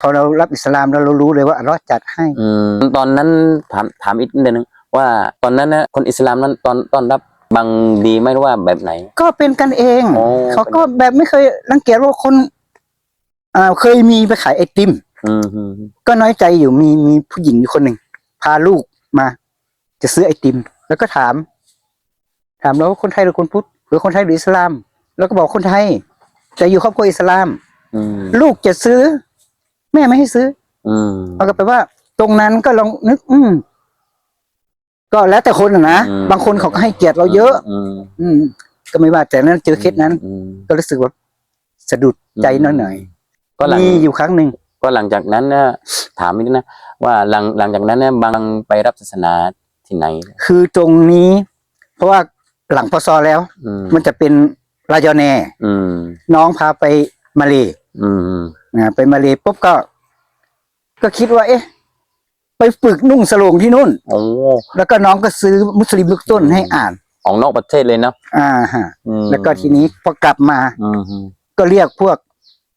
พอเรารับอิสลามแล้วเรารู้เลยว่าอัลเลอฮ์จัดให้ อืมตอนนั้นถามถามอีกนิดนึงว่าตอนนั้นนะคนอิสลามนั้นตอนตอนรับบางดีไหมหรือว่าแบบไหน ก็เป็นกันเองโอ้เขาก็แบบไม่เคยรังเกียจว่าคนอ่าเคยมีไปขายไอติม อืมอืมก็น้อยใจอยู่มีมีผู้หญิงอยู่คนหนึ่ง พาลูกมา จะซื้อไอติม แล้วก็ถาม ถามแล้วว่าคนไทยหรือคนพุทธหรือคนไทยหรืออิสลาม แล้วก็บอกคนไทย แต่อยู่ครอบครัวอิสลาม อืมลูกจะซื้อ แม่ไม่ให้ซื้อ อืมเอาก็แปลว่า ตรงนั้นก็ลองนึก อืมก็แล้วแต่คนอะนะอืมบางคนเขาก็ให้เกียรติเราเยอะ อืมอืม ก็ไม่ว่าแต่นั้นเจอเคสนั้น อืม ก็รู้สึกว่าสะดุดใจหน่อยก็หลัๆงมีอยู่ครั้งหนึ่งก็หลังจากนั้นนะถามนิดนะ ว่าหลังหลังจากนั้นเนี่ยบางไปรับศาสนาที่ไหน คือตรงนี้ เพราะว่าหลังพอซอแล้ว อืมมันจะเป็นรายอแนอืม น้องพาไปมาเลอืมอืม นะไปมาเลปุ๊บก็ ก็คิดว่า เอ๊ะ ไปฝึกนุ่งสโลงที่นู่นโอ้แล้วก็น้องก็ซื้อมุสลิมลูกต้นให้อ่าน ออกนอกประเทศเลยเนาะอ่าฮะอืมแล้วก็ทีนี้พอกลับมา อืมอืมก็เรียกพวก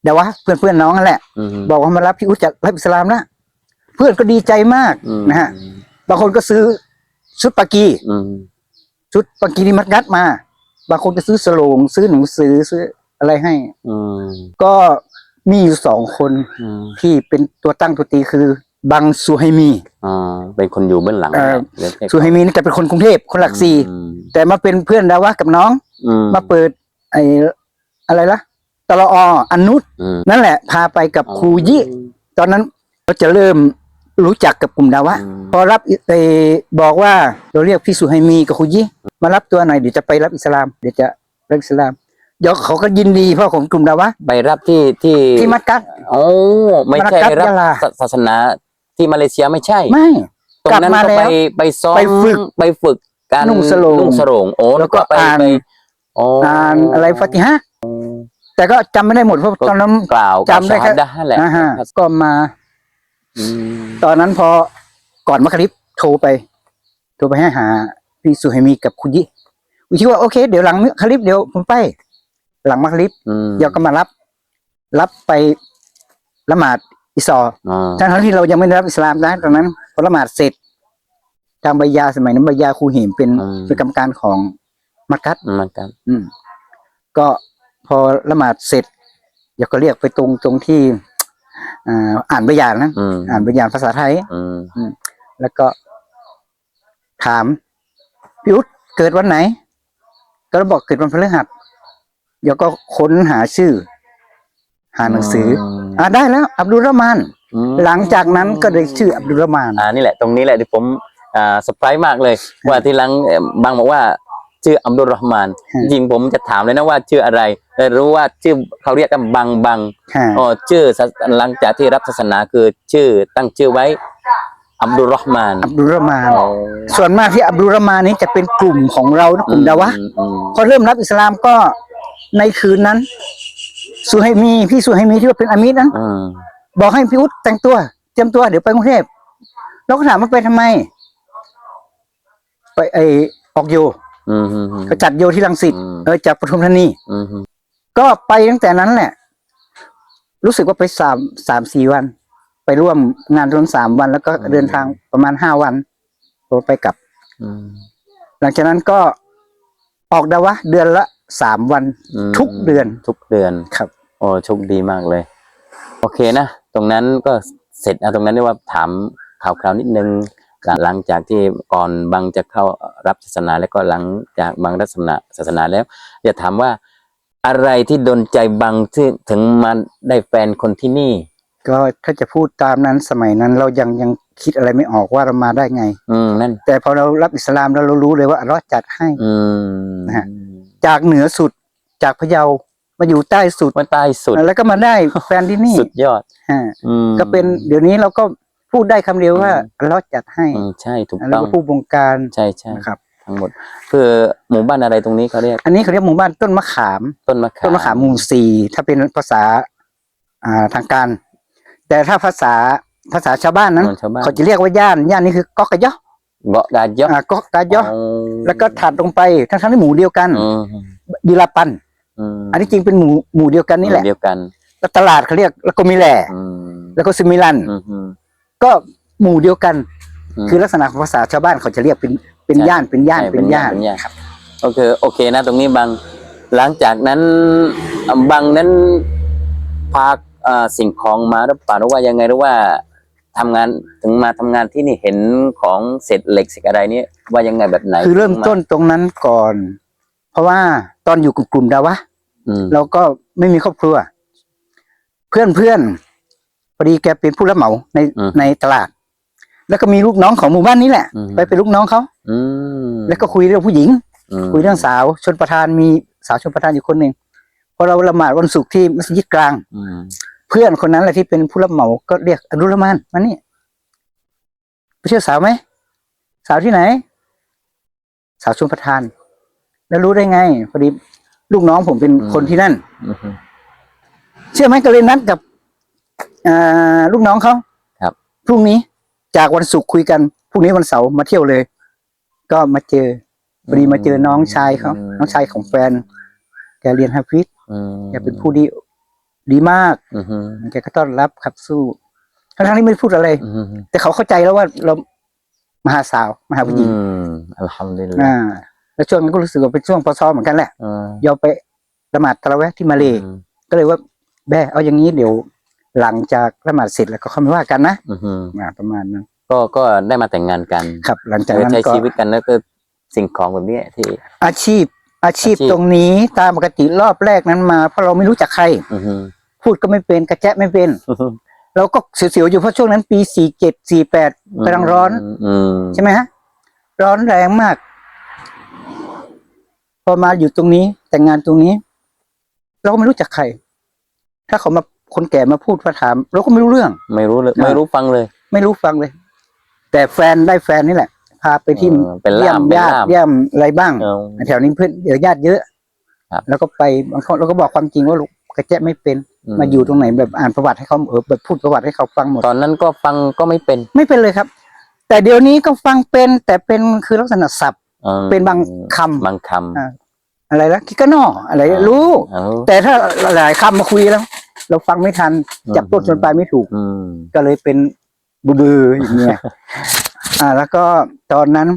เดี๋ยววะเพื่อนเพื่อนๆน้องนั่นแหละ อืมบอกว่ามารับพี่อุ๊ดจากรับอิสลามนะเพื่อนก็ดีใจมากอืมนะฮะบางคนก็ซื้อชุดปากี อืมชุดปากีนิมัดงัดมา บางคนก็ซื้อสโลง ซื้อหนังสือซื้ออะไรให้ อืมก็ มีอยู่สองคนอืมที่เป็นตัวตั้งตัวตีคือ บังซูไฮมีอ่าเป็นคนอยู่เบื้องหลังเอ่อเดี๋ยวแค่ซูไฮมีนี่แกเป็นคนกรุงเทพคนหลักสี่อืมแต่มาเป็นเพื่อนดาวะกับน้อง อืมมาเปิดไอ้อะไรละตลออันนุษอืมนั่นแหละ พาไปกับครูยี่ ตอนนั้นก็จะเริ่มรู้จักกับกลุ่มดาวะ อืมพอรับอิเออบอกว่าเราเรียกพี่สุไฮมีกับครูยี่มารับตัวหน่อยเดี๋ยวจะไปรับอิสลาม เดี๋ยวจะรับอิสลาม เดี๋ยวเขาก็ยินดีเพราะของกลุ่มดาวะไปรับที่ที่ที่มัดกัดโอ้ไม่ใช่มากัดรับยะลาศาศาสนาที่มาเลเซียไม่ใช่ ไม่ ตรงนั้นกลับมาก็แล้วไปไปซ้อมไปฝึกไปฝึกการนุ่งสโลงนุ่งสโรงโอ้แล้วก็ไปอ่าน ไปโอ้อ่านอะไรฟาติฮะห์แต่ก็จำไม่ได้หมดเพราะตอนนั้น กล่าวจำได้แค่ชาฮาดะห์แหละนะฮะก็มา อืมตอนนั้นพอก่อนมักริบโทรไป โทรไปให้หาพี่สุไฮมีกับคุณยี่คุณคิดว่าโอเค เดี๋ยวหลังมักริบเดี๋ยวผมไป หลังมักริบอืม เดี๋ยวก็มารับ รับไปละหมาดอิสออ๋อทั้งๆที่เรายังไม่ได้รับอิสลามนะตอนนั้นพอละหมาดเสร็จ ทางใบยาสมัยนั้นใบยาครูเหมเป็นเป็นกรรมการของมักกัดเหมือนกัน อืม ก็พอละหมาดเสร็จเดี๋ยวก็เรียกไปตรงตรงที่อ่าอ่านใบยานนะอืมอ่านใบยานภาษาไทย อืมแล้วก็ ถามพี่อุ๊ดเกิดวันไหน ก็บอกเกิดวันพฤหัส เดี๋ยวก็ค้นหาชื่อ หาหนังสือ อ่าได้แล้ว อับดุลรหมาน อืมหลังจากนั้นก็ได้ชื่ออับดุลรหมาน อ่านี่แหละตรงนี้แหละที่ผมอ่าสปายมากเลย ว่าทีหลังเอ่อบางบอกว่าชื่ออัมดุลรอห์มาน ฮะ จริงผมจะถามเลยนะว่าชื่ออะไรแต่รู้ว่าชื่อเขาเรียกกันบังบังค่ะอ๋อชื่อศาสหลังจากที่รับศาสนาคือชื่อตั้งชื่อไว้อับดุลรอห์มานอับดุลรหมานอ๋อส่วนมากที่อับดุลรหมานนี้จะเป็นกลุ่มของเรานะกลุ่มดาวะอืมอืมพอเริ่มรับอิสลามก็ ในคืนนั้นสุให้มีพี่สุให้มีที่ว่าเป็นอามิดนั้นอืมบอกให้พี่อุ๊ดแต่งตัวเตรียมตัวเดี๋ยวไปกรุงเทพเราก็ถามว่าไปทำไม ไปไอออกโยอืมอืมอืม ก็จัดโยที่ลังสิตอืม เออจากปทุมธานี อืมอืมก็ไปตั้งแต่นั้นแหละ รู้สึกว่าไปสามสามสี่วัน ไปร่วมงานรวมสามวัน แล้วก็เดินทางประมาณห้าวันรถไปกลับ อืมหลังจากนั้นก็ออกดาวะ เดือนละ สามวันอืมทุกเดือนทุกเดือนครับ โอ้โชคดีมากเลย โอเคนะ ตรงนั้นก็เสร็จนะตรงนั้นเรียกว่าถามข่าวคราวนิดนึงหลังจากที่ก่อนบางจะเข้ารับศาสนาแล้วก็หลังจากบางรับศาสนาศาสนาแล้วจะถามว่าอะไรที่ดนใจบางที่ถึงมาได้แฟนคนที่นี่ ก็ถ้าจะพูดตามนั้นสมัยนั้นเรายังยังคิดอะไรไม่ออกว่าเรามาได้ไง อืมนั่นแต่พอเรารับอิสลามแล้วเรารู้เลยว่าอัลเลอฮ์จัดให้อืมนะฮะ จากเหนือสุดจากพะเยามาอยู่ใต้สุดว่าใต้สุด แล้วก็มาได้แฟนที่นี่สุดยอดฮะอืมก็เป็นเดี๋ยวนี้เราก็พูดได้คำเดียวว่าอืมอัลเลอฮ์จัดให้อืมใช่ถูกแล้วต้องก็ผู้บงการใช่ใช่นะครับ ทั้งหมดคือหมู่บ้านอะไรตรงนี้เขาเรียก อันนี้เขาเรียกหมู่บ้านต้นมะขามต้นมะขามต้นมะขามหมู่สี่ถ้าเป็นภาษาอ่าทางการ แต่ถ้าภาษาภาษาชาวบ้านนั้นของชาวบ้านเขาจะเรียกว่าย่านย่านนี้คือกอกกะยะ เบาะกาเยอะอ่ากอกกะยะอ๋อแล้วก็ถัดลงไปทั้งทั้งๆที่หมู่เดียวกันอืมดีลาปันอืมอันนี้จริงเป็นหมู่หมู่เดียวกันนี่แหละเดียวกัน แล้วตลาดเขาเรียกแล้วก็มีแหล่อืมแล้วก็ซิมิลันอืมอืมก็หมู่เดียวกันมคือลักษณะของภาษาชาวบ้านเขาจะเรียกเป็นเป็นใช่ย่านเป็นย่านใช่เป็นย่านเป็นย่านโอเคโอเคนะ ตรงนี้บางหลังจากนั้นบางนั้นพาเอ่อสิ่งของมาหรือเปล่าหรือว่ายังไงหรือว่า ทำงานถึงมาทำงานที่นี่เห็นของเศษเหล็กเศษอะไรนี่ว่ายังไงแบบไหนคือเริ่มถึงาต้นตรงนั้นก่อน เพราะว่าตอนอยู่กับกลุ่มดาวะอืมเราก็ไม่มีครอบครัว เพื่อนเพื่อนพอดีแกเป็นผู้รับเหมาในในตลาด แล้วก็มีลูกน้องของหมู่บ้านนี้แหละ ไปเป็นลูกน้องเขาอืมแล้วก็คุยเรื่องผู้หญิงมคุยเรื่องสาวชนประธานมีสาวชนประธานอยู่คนหนึ่งพอเราละหมาดวันศุกร์ที่มัสยิดกลางอืมเพื่อนคนนั้นแหละที่เป็นผู้รับเหมาก็เรียกอนุรมานมานี่ไปเชื่อสาวไหมสาวที่ไหน สาวชนประธาน แล้วรู้ได้ไงพอดีลูกน้องผมเป็นคนที่นั่นอืมเชื่อไหมก็เลยนัดกับอ่าลูกน้องเขาครับพรุ่งนี้จากวันศุกร์คุยกันพรุ่งนี้วันเสาร์มาเที่ยวเลย ก็มาเจอพอดีมาเจอน้องชายเขาน้องชายของแฟนแกเรียนฮาฟิซอืมแกเป็นผู้ดี ดีมากอืมอืมแกก็ต้อนรับขับสู้ทั้งๆที่ไม่ได้พูดอะไร อืมแต่เขาเข้าใจแล้วว่าเรามาหาสาวมาหาผู้หญิงอืมอัลฮัมดุลิลลาอ่า ห์แล้วช่วงนั้นก็รู้สึกว่าเป็นช่วงพอซอเหมือนกันแหละอืมยอมไปละหมาดตะละแวะที่มาเลก็เลยว่า แบ่เอาอย่างนี้เดี๋ยว หลังจากละหมาดเสร็จแล้วก็ค่อยมาว่ากันนะอืมอืมอ่าประมาณนั้นก็ก็ได้มาแต่งงานกันครับ หลังจากจะนั้นใช้ก็ชีวิตกันแล้วก็สิ่งของแบบนี้ที่อาชีพ อาชีพอาชีพ ตรงนี้ตามปกติรอบแรกนั้นมา เพราะเราไม่รู้จักใคร อืมอืมพูดก็ไม่เป็นกระแจะไม่เป็นอืมเราก็เสียวๆอยู่เพราะช่วงนั้นปีสี่เจ็ดสี่แปดกำลังร้อน อืมใช่ไหมฮะ ร้อนแรงมาก พอมาอยู่ตรงนี้ แต่งงานตรงนี้ เราก็ไม่รู้จักใคร ถ้าเขามาคนแก่มาพูดมาถาม เราก็ไม่รู้เรื่อง ไม่รู้เลยอ่าไม่รู้ฟังเลย ไม่รู้ฟังเลย แต่แฟนได้แฟนนี่แหละ พาไปที่เออเป็นเยี่ยล่ามมเป็นญาติล่าม เยี่ยมอะไรบ้าง เออ แถวนี้เพื่อนเดี๋ยวญาติเยอะครับแล้วก็ไปบางคนเราก็บอกความจริงว่าลูกกระแจะไม่เป็น อืม มาอยู่ตรงไหนแบบอ่านประวัติให้เขาเออแบบพูดประวัติให้เขาฟังหมด ตอนนั้นก็ฟังก็ไม่เป็นไม่เป็นเลยครับ แต่เดี๋ยวนี้ก็ฟังเป็นแต่เป็นคือลักษณะศัพท์ ออเป็นบางคำ บางคอ่าอะไรละกิกะนออะไรำรู้ เออ แต่ถ้าหลายคำมาคุยแล้ว เราฟังไม่ทันอืมจับต้นชนปลายไม่ถูก อืม ก็เลยเป็นบูบืออย่างเงี้ย อ่า แล้วก็ตอนนั้น